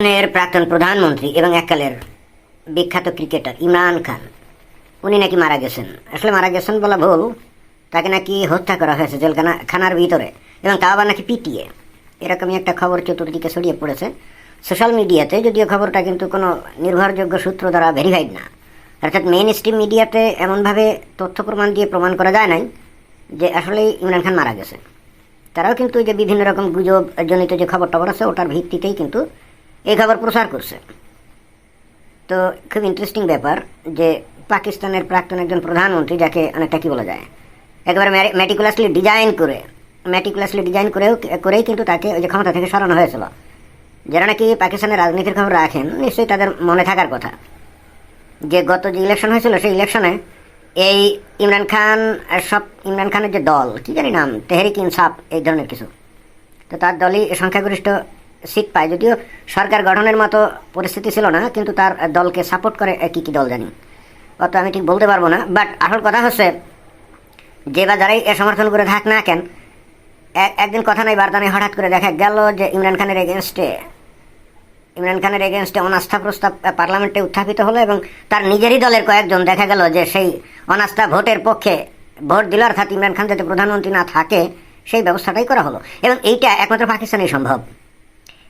এর প্রাক্তন প্রধানমন্ত্রী এবং এককালের বিখ্যাত ক্রিকেটার ইমরান খান, উনি নাকি মারা গেছেন। আসলে মারা গেছেন বলা ভুল। তাকে নাকি হত্যা করা হয়েছে জেলখানা খানার ভিতরে এবং তাও আবার নাকি পিটিয়ে। এরকমই একটা খবর চতুর্দিকে ছড়িয়ে পড়েছে। সোশ্যাল মিডিয়াতে যদিও খবরটা কিন্তু কোনো নির্ভরযোগ্য সূত্র দ্বারা ভেরিফাইড না। অর্থাৎ মেইন স্ট্রিম মিডিয়াতে এমনভাবে তথ্য প্রমাণ দিয়ে প্রমাণ করা যায় নাই যে আসলেই ইমরান খান মারা গেছে। তারাও কিন্তু যে বিভিন্ন রকম গুজব জনিত যে খবর টবর আছে ওটার ভিত্তিতেই কিন্তু এই খবর প্রচার করছে। তো খুব ইন্টারেস্টিং ব্যাপার যে পাকিস্তানের প্রাক্তন একজন প্রধানমন্ত্রী যাকে অনেকটা কি বলা যায়, একেবারে ম্যাটিকুলাসলি ডিজাইন করে ম্যাটিকুলাসলি ডিজাইন করেও, করেই কিন্তু তাকে ওই যে ক্ষমতা থেকে সরানো হয়েছিল। যারা নাকি পাকিস্তানের রাজনীতির খবর রাখেন, নিশ্চয়ই তাদের মনে থাকার কথা। যে গত যে ইলেকশন হয়েছিল, সেই ইলেকশনে এই ইমরান খান সব ইমরান খানের যে দল, কি জানি নাম, তেহরিক ইনসাফ, এই ধরনের কিছু। তো তার দলই সংখ্যাগরিষ্ঠ সিট পায়। যদিও সরকার গঠনের মতো পরিস্থিতি ছিল না, কিন্তু তার দলকে সাপোর্ট করে কি কি দল জানি। অত আমি ঠিক বলতে পারব না বাট আসল কথা হচ্ছে, যে বা যারাই এ সমর্থন করে থাক না কেন এক- একদিন কথা নাই, বার্তা নেই, হঠাৎ করে দেখা গেল যে ইমরান খানের এগেনস্টে ইমরান খানের এগেনস্টে অনাস্থা প্রস্তাব পার্লামেন্টে উত্থাপিত হলো এবং তার নিজেরই দলের কয়েকজন দেখা গেল যে সেই অনাস্থা ভোটের পক্ষে ভোট দিল, অর্থাৎ ইমরান খান যাতে প্রধানমন্ত্রী না থাকে, সেই ব্যবস্থাটাই করা হলো। এবং এইটা একমাত্র পাকিস্তানেই সম্ভব।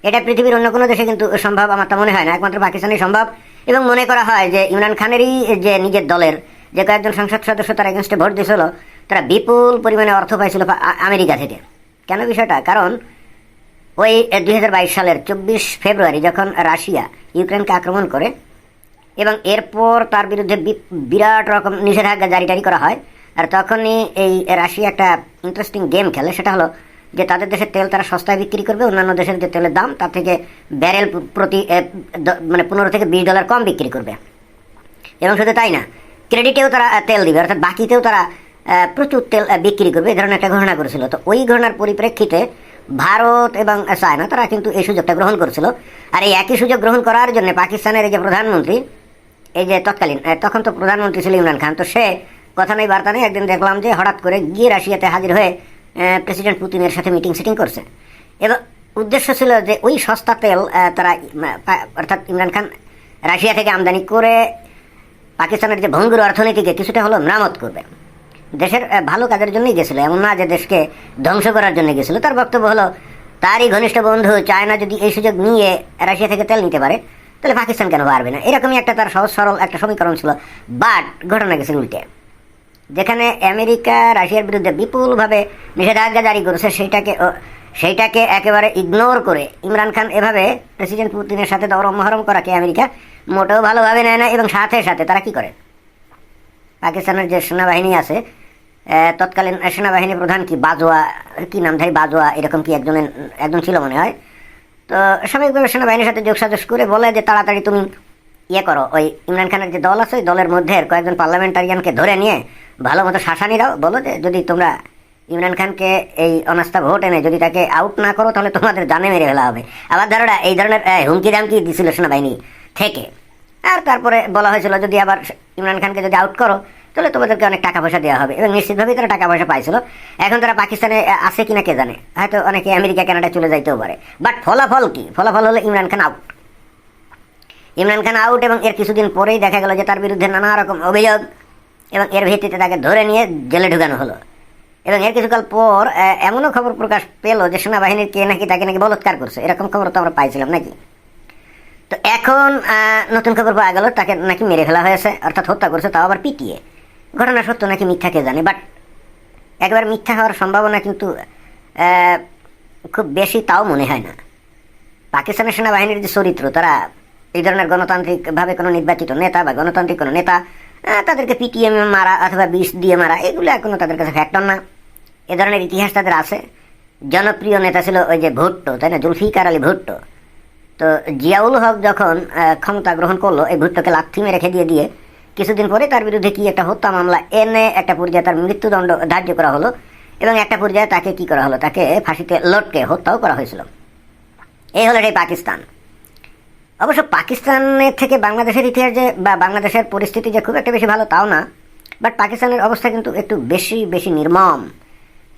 এটা পৃথিবীর অন্য কোনো দেশে কিন্তু সম্ভব আমার তা মনে হয় না। একমাত্র পাকিস্তানেই সম্ভব। এবং মনে করা হয় যে ইমরান খানেরই যে নিজের দলের যে কয়েকজন সংসদ সদস্য তার এগেনস্টে ভোট দিয়েছিল, তারা বিপুল পরিমাণে অর্থ পাইছিল আমেরিকা থেকে। কেন বিষয়টা? কারণ ওই দুই হাজার বাইশ সালের চব্বিশ ফেব্রুয়ারি যখন রাশিয়া ইউক্রেনকে আক্রমণ করে এবং এরপর তার বিরুদ্ধে বিরাট রকম নিষেধাজ্ঞা জারি টারি করা হয়, আর তখনই এই রাশিয়া একটা ইন্টারেস্টিং গেম খেলে, সেটা হলো যে তাদের দেশের তেল তারা সস্তায় বিক্রি করবে, অন্যান্য দেশের যে তেলের দাম, তার থেকে ব্যারেল প্রতি মানে পনেরো থেকে বিশ ডলার কম বিক্রি করবে। এবং শুধু তাই না ক্রেডিটেও তারা তেল দিবে, অর্থাৎ বাকিতেও তারা প্রচুর তেল বিক্রি করবে এই ধরনের একটা ঘোষণা করেছিল। তো ওই ঘোষণার পরিপ্রেক্ষিতে ভারত এবং চায়না, তারা কিন্তু এই সুযোগটা গ্রহণ করেছিল। আর এই একই সুযোগ গ্রহণ করার জন্য পাকিস্তানের এই যে প্রধানমন্ত্রী, এই যে তৎকালীন তখন তো প্রধানমন্ত্রী ছিল ইমরান খান, তো সে কথা নেই বার্তা নেই একদিন দেখলাম যে হঠাৎ করে গিয়ে রাশিয়াতে হাজির হয়ে প্রেসিডেন্ট পুতিনের সাথে মিটিং সিটিং করছে। এবং উদ্দেশ্য ছিল যে ওই সস্তা তেল তারা অর্থাৎ ইমরান খান রাশিয়া থেকে আমদানি করে পাকিস্তানের যে ভঙ্গুর অর্থনীতিকে কিছুটা হলো মেরামত করবে। দেশের ভালো কাজের জন্যই গেছিল, এমন না যে দেশকে ধ্বংস করার জন্য গেছিল। তার বক্তব্য হলো, তারই ঘনিষ্ঠ বন্ধু চায়না যদি এই সুযোগ নিয়ে রাশিয়া থেকে তেল নিতে পারে, তাহলে পাকিস্তান কেন পারবে না? এরকমই একটা তার সহজ সরল একটা সমীকরণ ছিল, বাট ঘটনা গেছে উল্টে। যেখানে আমেরিকা, রাশিয়ার বিরুদ্ধে বিপুলভাবে নিষেধাজ্ঞা জারি করেছে, সেইটাকে সেইটাকে একেবারে ইগনোর করে। ইমরান খান এভাবে প্রেসিডেন্ট পুতিনের সাথে দরম মহরম করাকে আমেরিকা মোটেও ভালোভাবে নেয় না এবং সাথে সাথে তারা কি করে? পাকিস্তানের যে সেনাবাহিনী আছে তৎকালীন সেনাবাহিনী প্রধান কি? বাজোয়া কি নামধারী বাজোয়া এরকম কি একজনের, একজন ছিল মনে হয়। তো সাময়িকভাবে সেনাবাহিনীর সাথে যোগসাজস করে বলে যে, তাড়াতাড়ি তুমি ইয়ে করো। ওই ইমরান খানের যে দল আছে, ওই দলের মধ্যে কয়েকজন পার্লামেন্টারিয়ানকে ধরে নিয়ে ভালো মতো শাসানি দাও। বলো যে, যদি তোমরা ইমরান খানকে এই অনাস্থা ভোট এনে যদি তাকে আউট না করো, তাহলে তোমাদের জানে মেরে ফেলা হবে। আবার ধরোরা এই ধরনের হুমকি দামকি দিছিল সেনাবাহিনী থেকে। আর তারপরে বলা হয়েছিল, যদি আবার ইমরান খানকে যদি আউট করো, তাহলে তোমাদেরকে অনেক টাকা পয়সা দেওয়া হবে। এবং নিশ্চিতভাবেই তারা টাকা পয়সা পাইছিল। এখন তারা পাকিস্তানে আছে কিনা কে জানে? হয়তো অনেকে আমেরিকা, কানাডা চলে যাইতেও পারে। বাট ফলাফল কি? ফলাফল হলো ইমরান খান আউট ইমরান খান আউট এবং এর কিছুদিন পরেই দেখা গেল যে তার বিরুদ্ধে নানা রকম অভিযোগ এবং এর ভিত্তিতে তাকে ধরে নিয়ে জেলে ঢুকানো হলো। এবং এর কিছুকাল পর এমনও খবর প্রকাশ পেল যে সেনাবাহিনীর কে নাকি তাকে নাকি বলৎকার করছে। এরকম খবর তো আমরা পাইছিলাম নাকি? তো এখন নতুন খবর পাওয়া গেল, তাকে নাকি মেরে ফেলা হয়েছে, অর্থাৎ হত্যা করছে, তাও আবার পিটিয়ে। ঘটনা সত্য নাকি মিথ্যা কে জানে বাট একবার মিথ্যা হওয়ার সম্ভাবনা কিন্তু খুব বেশি তাও মনে হয় না। পাকিস্তানের সেনাবাহিনীর যে চরিত্র, তারা এই ধরনের গণতান্ত্রিকভাবে কোনো নির্বাচিত নেতা বা গণতান্ত্রিক কোনো নেতা তাদেরকে পিটিএম মারা অথবা বিষ দিয়ে মারা, এগুলো এখনও তাদের কাছে ফ্যাক্টর না। এ ধরনের ইতিহাস তাদের আছে। জনপ্রিয় নেতা ছিল ওই যে ভুট্টো, তাই না? জুলফিকার আলী ভুট্টো। তো জিয়াউল হক যখন ক্ষমতা গ্রহণ করল, এই ভুট্টোকে লাথি মেরে রেখে দিয়ে দিয়ে, কিছুদিন পরে তার বিরুদ্ধে কি একটা হত্যা মামলা এনে একটা পর্যায়ে তার মৃত্যুদণ্ড ধার্য করা হলো এবং একটা পর্যায়ে তাকে কি করা হলো? তাকে ফাঁসিতে লটকে হত্যাও করা হয়েছিল। এই হলো এটাই পাকিস্তান। অবশ্য পাকিস্তানের থেকে বাংলাদেশের ইতিহাস যে, বা বাংলাদেশের পরিস্থিতি যে খুব একটা বেশি ভালো তাও না বাট পাকিস্তানের অবস্থা কিন্তু একটু বেশি বেশি নির্মম।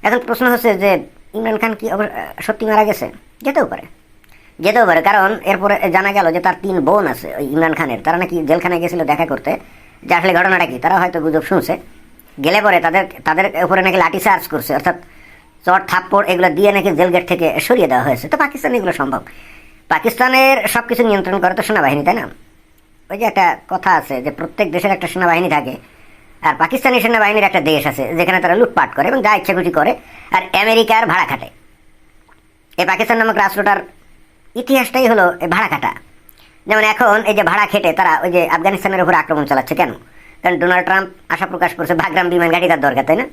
এখন প্রশ্ন হচ্ছে যে, ইমরান খান কি সত্যি মারা গেছে? যেতেও পারে। যেতেও পারে, কারণ এরপরে জানা গেল যে তার তিন বোন আছে, ওই ইমরান খানের। তারা নাকি জেলখানায় গেছিল দেখা করতে। যে আসলে ঘটনাটা কি তারা হয়তো গুজব শুনছে। গেলে পরে তাদের তাদের উপরে নাকি লাঠি চার্জ করছে, অর্থাৎ চট থাপ্পড়, এগুলো দিয়ে নাকি জেল গেট থেকে সরিয়ে দেওয়া হয়েছে। তো পাকিস্তানে এগুলো সম্ভব। পাকিস্তানের সব কিছু নিয়ন্ত্রণ করে তো সেনাবাহিনী, তাই না? ওই যে একটা কথা আছে যে প্রত্যেক দেশের একটা সেনাবাহিনী থাকে, আর পাকিস্তানি সেনাবাহিনীর একটা দেশ আছে যেখানে তারা লুটপাট করে এবং যা ইচ্ছা খুশি করে, আর আমেরিকার ভাড়া খাটে। এই পাকিস্তান নামক রাষ্ট্রটার ইতিহাসটাই হলো এই ভাড়া খাটা। যেমন এখন এই যে ভাড়া খেটে তারা ওই যে আফগানিস্তানের উপর আক্রমণ চালাচ্ছে কেন? কারণ ডোনাল্ড ট্রাম্প আশা প্রকাশ করছে বাগরাম বিমান ঘাঁটি তার দরকার, তাই না?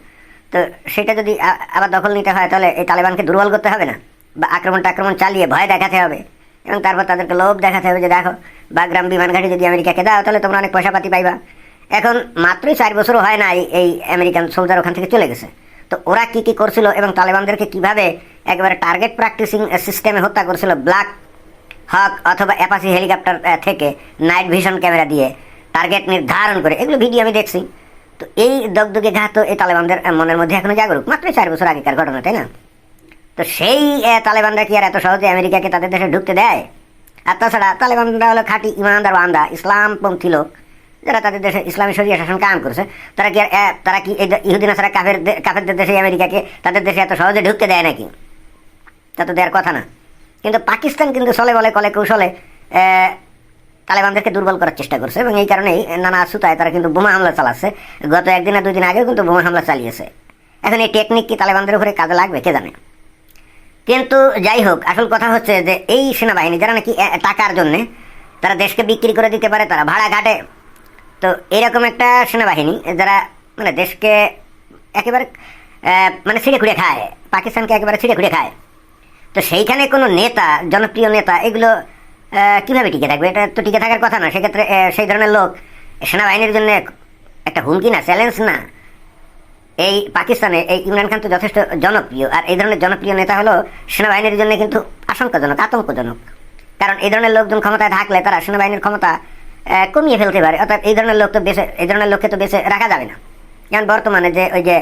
তো সেটা যদি আবার দখল নিতে হয় তাহলে এই তালেবানকে দুর্বল করতে হবে না? বা আক্রমণটা আক্রমণ চালিয়ে ভয় দেখাতে হবে। এবং তারপর তাদেরকে লোভ দেখাতে হবে যে দেখো, বাগরাম বিমান ঘাঁটি যদি আমেরিকাকে দাও, তাহলে তোমরা অনেক পয়সা পাতি পাইবা। এখন মাত্রই চার বছরও হয় না এই- আমেরিকান সোলজার ওখান থেকে চলে গেছে। তো ওরা কি কি করছিল এবং তালেবানদেরকে কীভাবে একবারে টার্গেট প্র্যাকটিসিং সিস্টেমে হত্যা করছিল ব্ল্যাক হক অথবা অ্যাপাসি হেলিকপ্টার থেকে নাইট ভিশন ক্যামেরা দিয়ে টার্গেট নির্ধারণ করে, এগুলো ভিডিও আমি দেখছি। তো এই দগদগে ঘাত এই তালেবানদের মনের মধ্যে এখনও জাগরুক। মাত্র চার বছর আগেকার ঘটনা, তাই না? তো সেই তালেবানরা কি আর এত সহজে আমেরিকাকে তাদের দেশে ঢুকতে দেয়? আর তাছাড়া তালেবানরা হলো খাঁটি ইমানদার বান্দা ইসলামপন্থী লোক যারা তাদের দেশে ইসলামী শরিয়া শাসন কাম করেছে। তারা কি আর, তারা কি ইহুদিন আসারা কাফের কাফেরদের দেশে আমেরিকাকে তাদের দেশে এত সহজে ঢুকতে দেয় নাকি? তা তো দেওয়ার কথা না। কিন্তু পাকিস্তান কিন্তু চলে বলে কলে কৌশলে তালেবানদেরকে দুর্বল করার চেষ্টা করছে। এবং এই কারণেই নানা সুতায় তারা কিন্তু বোমা হামলা চালাচ্ছে। গত একদিন আর দুই দিন আগেও কিন্তু বোমা হামলা চালিয়েছে। এখন এই টেকনিক কি তালেবানদের উপরে কাজে লাগবে? কে জানে? কিন্তু যাই হোক আসল কথা হচ্ছে যে এই সেনাবাহিনী যারা নাকি টাকার জন্যে তারা দেশকে বিক্রি করে দিতে পারে, তারা ভাড়া ঘাটে। তো এরকম একটা সেনাবাহিনী যারা মানে দেশকে একেবারে মানে ছিঁড়ে খুঁড়ে খায়, পাকিস্তানকে একেবারে ছিঁড়ে খুঁড়ে খায়। তো সেইখানে কোনো নেতা, জনপ্রিয় নেতা, এগুলো কীভাবে টিকে থাকবে? এটা তো টিকে থাকার কথা না। সেক্ষেত্রে সেই ধরনের লোক, সেনাবাহিনীর জন্য একটা হুমকি না, চ্যালেঞ্জ না। এই পাকিস্তানে এই ইমরান খান তো যথেষ্ট জনপ্রিয়। আর এই ধরনের জনপ্রিয় নেতা হলো সেনাবাহিনীর জন্য কিন্তু আশঙ্কাজনক, আতঙ্কজনক। কারণ এই ধরনের লোকজন ক্ষমতায় থাকলে তারা সেনাবাহিনীর ক্ষমতা কমিয়ে ফেলতে পারে। অর্থাৎ এই ধরনের লোক তো বেঁচে এই ধরনের লোককে তো বেঁচে রাখা যাবে না। যেমন বর্তমানে যে ওই যে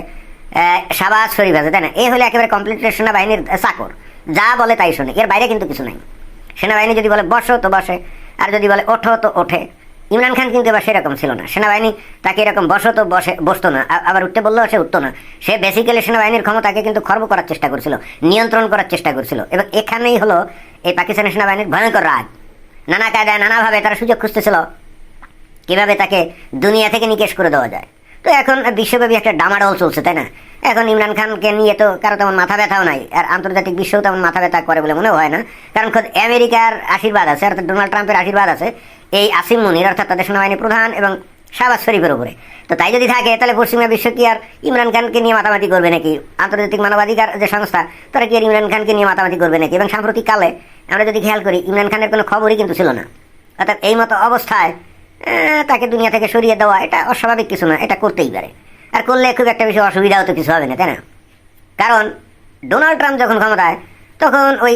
শাহবাজ শরীফ আছে, তাই না? এই হলে একেবারে কমপ্লিট সেনাবাহিনীর চাকর। যা বলে তাই শোনে। এর বাইরে কিন্তু কিছু নাই। সেনাবাহিনী যদি বলে বসো তো বসে, আর যদি বলে ওঠো তো ওঠে। ইমরান খান কিন্তু এবার সেরকম ছিল না। সেনাবাহিনী তাকে এরকম বসো তো বসে, বসতো না। আবার উঠতে বললেও সে উঠতো না। সে বেসিক্যালি সেনাবাহিনীর ক্ষমতাকে কিন্তু খর্ব করার চেষ্টা করছিল, নিয়ন্ত্রণ করার চেষ্টা করছিল। এবং এখানেই হলো এই পাকিস্তানি সেনাবাহিনীর ভয়ঙ্কর রাগ নানা কায়দায়, নানাভাবে তারা সুযোগ খুঁজতেছিল কীভাবে তাকে দুনিয়া থেকে নিকেশ করে দেওয়া যায়। তো এখন বিশ্বব্যাপী একটা ডামাডোল চলছে, তাই না? এখন ইমরান খানকে নিয়ে তো কারও তেমন মাথা ব্যথাও নাই। আর আন্তর্জাতিক বিশ্বেও তেমন মাথা ব্যথা করে বলে মনে হয় না। কারণ খোদ আমেরিকার আশীর্বাদ আছে, অর্থাৎ ডোনাল্ড ট্রাম্পের আশীর্বাদ আছে। এই আসিম মুনির অর্থাৎ তাদের সেনাবাহিনী প্রধান এবং শাহবাজ শরীফের উপরে। তো তাই যদি থাকে, তাহলে পশ্চিমা বিশ্ব কি আর ইমরান খানকে নিয়ে মাতামাতি করবে নাকি? আন্তর্জাতিক মানবাধিকার যে সংস্থা, তারা কি আর ইমরান খানকে নিয়ে মাতামাতি করবে নাকি? এবং সাম্প্রতিক কালে আমরা যদি খেয়াল করি, ইমরান খানের কোনো খবরই কিন্তু ছিল না। অর্থাৎ এই মতো অবস্থায় তাকে দুনিয়া থেকে সরিয়ে দেওয়া, এটা অস্বাভাবিক কিছু না, এটা করতেই পারে। আর করলে খুব একটা বেশি অসুবিধাও তো কিছু হবে না, তাই না? কারণ ডোনাল্ড ট্রাম্প যখন ক্ষমতায়, তখন ওই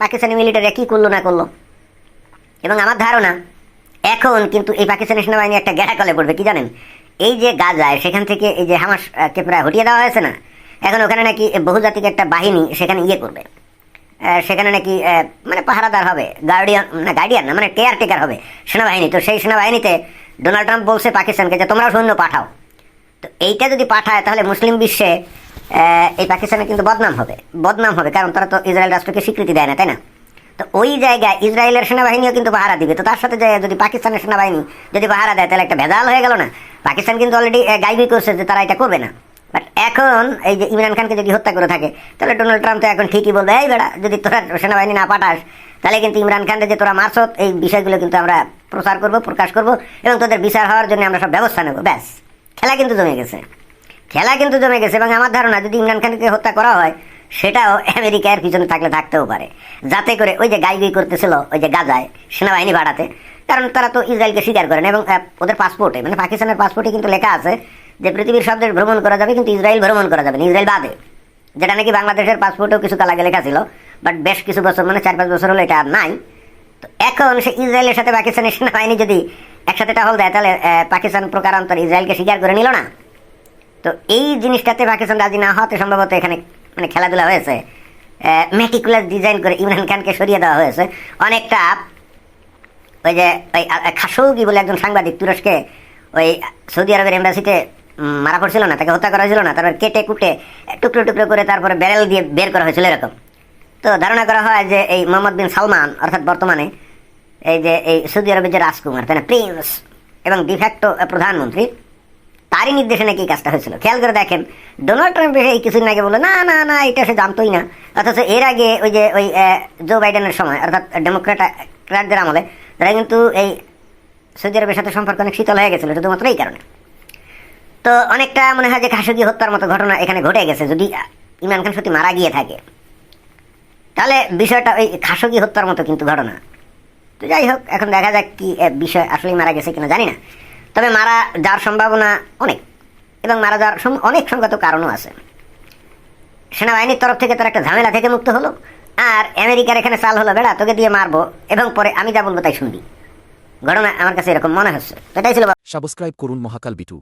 পাকিস্তানি মিলিটারি কি করল না করল? এবং আমার ধারণা, এখন কিন্তু এই পাকিস্তানি সেনাবাহিনী একটা গেড়া কলে পড়বে, কি জানেন? এই যে গাজায়, সেখান থেকে এই যে হামাস কে প্রায় হটিয়ে দেওয়া হয়েছে না, এখন ওখানে নাকি বহুজাতিক একটা বাহিনী সেখানে ইয়ে করবে। সেখানে নাকি মানে পাহারাদার হবে গার্ডিয়ান না গার্ডিয়ান না মানে কেয়ার টেকার হবে সেনাবাহিনী। তো সেই সেনাবাহিনীতে ডোনাল্ড ট্রাম্প বলছে পাকিস্তানকে যে, তোমরাও সৈন্য পাঠাও। তো এইটা যদি পাঠায়, তাহলে মুসলিম বিশ্বে এই পাকিস্তানে কিন্তু বদনাম হবে বদনাম হবে, কারণ তারা তো ইসরায়েল রাষ্ট্রকে স্বীকৃতি দেয় না, তাই না? তো ওই জায়গায় ইসরায়েলের সেনাবাহিনীও কিন্তু পাহারা দিবে। তো তার সাথে যদি পাকিস্তানের সেনাবাহিনী যদি পাহারা দেয়, তাহলে একটা ভেজাল হয়ে গেল না। পাকিস্তান কিন্তু অলরেডি গাইবি করছে যে তারা এটা করবে না। বাট এখন এই যে ইমরান খানকে যদি হত্যা করে থাকে, তাহলে ডোনাল্ড ট্রাম্প তো এখন ঠিকই বলবে, এই বেড়া, যদি তোরা সেনাবাহিনী না পাঠাস, তাহলে কিন্তু ইমরান খানকে যে তোরা মারছ এই বিষয়গুলো কিন্তু আমরা প্রচার করব, প্রকাশ করব এবং তোদের বিচার হওয়ার জন্য আমরা সব ব্যবস্থা নেব। ব্যাস, খেলা কিন্তু জমে গেছে। খেলা কিন্তু জমে গেছে এবং আমার ধারণা, যদি ইমরান খানকে হত্যা করা হয় সেটাও আমেরিকার পিছনে থাকলে থাকতেও পারে। যাতে করে ওই যে গাইগুই করতেছিল, ওই যে গাজায় সেনাবাহিনী বাড়াতে কারণ তারা তো ইসরায়েলকে স্বীকার করেন এবং ওদের পাসপোর্টে মানে পাকিস্তানের পাসপোর্টে কিন্তু লেখা আছে যে পৃথিবীর সব দেশ ভ্রমণ করা যাবে, কিন্তু ইসরায়েল ভ্রমণ করা যাবে না, ইসরায়েল বাদে। যেটা নাকি বাংলাদেশের পাসপোর্টেও কিছু কাল আগে লেখা ছিল বাট বেশ কিছু বছর মানে চার পাঁচ বছর হলো এটা আর নাই। তো এখন সে ইসরায়েলের সাথে পাকিস্তানের সেনাবাহিনী যদি একসাথে টহল দেয়, তাহলে পাকিস্তান প্রকারান্তর ইসরায়েলকে স্বীকার করে নিল না। তো এই জিনিসটাতে পাকিস্তান রাজি না হওয়াতে সম্ভবত এখানে মানে খেলাধুলা হয়েছে মেটিকুলার ডিজাইন করে ইমরান খানকে সরিয়ে দেওয়া হয়েছে। অনেকটা ওই যে, ওই খাসৌগি বলে একজন সাংবাদিক তুরস্কে ওই সৌদি আরবের এম্বাসিতে মারা পড়ছিল না, তাকে হত্যা করা হয়েছিল না, তারপর কেটে কুটে টুকরো টুকরো করে তারপরে ব্যারেল দিয়ে বের করা হয়েছিল এরকম। তো ধারণা করা হয় যে এই মোহাম্মদ বিন সালমান, অর্থাৎ বর্তমানে এই যে, এই সৌদি আরবের যে রাজকুমার, তাই না, প্রিন্স এবং ডিফ্যাক্টো প্রধানমন্ত্রী তারই নির্দেশে নাকি এই কাজটা হয়েছিল। খেয়াল করে দেখেন ডোনাল্ড ট্রাম্প এসে এই কিছুদিন আগে বলল, না না না, এটা সে জানতোই না। অথচ এর আগে ওই যে ওই জো বাইডেনের সময়, অর্থাৎ ডেমোক্রেটদের আমলে, তারা কিন্তু এই সৌদি আরবের সাথে সম্পর্ক অনেক শীতল হয়ে গেছিল, শুধুমাত্র এই কারণে। তো অনেকটা মনে হয় যে খাসুকি হত্যার মতো ঘটনা এখানে ঘটে গেছে, যদি ইমরান খান সত্যি মারা গিয়ে থাকে। তাহলে বিষয়টা ওই খাসকি হত্যার মতো কিন্তু ঘটনা। তো যাই হোক, এখন দেখা যাক কি বিষয় আসলেই মারা গেছে কিনা জানি না। তবে মারা যাওয়ার সম্ভাবনা অনেক, এবং মারা যাওয়ার অনেক সংগত কারণও আছে। সেনাবাহিনীর তরফ থেকে তার একটা ঝামেলা থেকে মুক্ত হলো, আর আমেরিকার এখানে চাল হলো, বেড়া, তোকে দিয়ে মারবো, এবং পরে আমি যা বলব তাই শুনবি। ঘটনা আমার কাছে এরকম মনে হচ্ছে। এটাই ছিল সাবস্ক্রাইব করুন মহাকাল বিটু।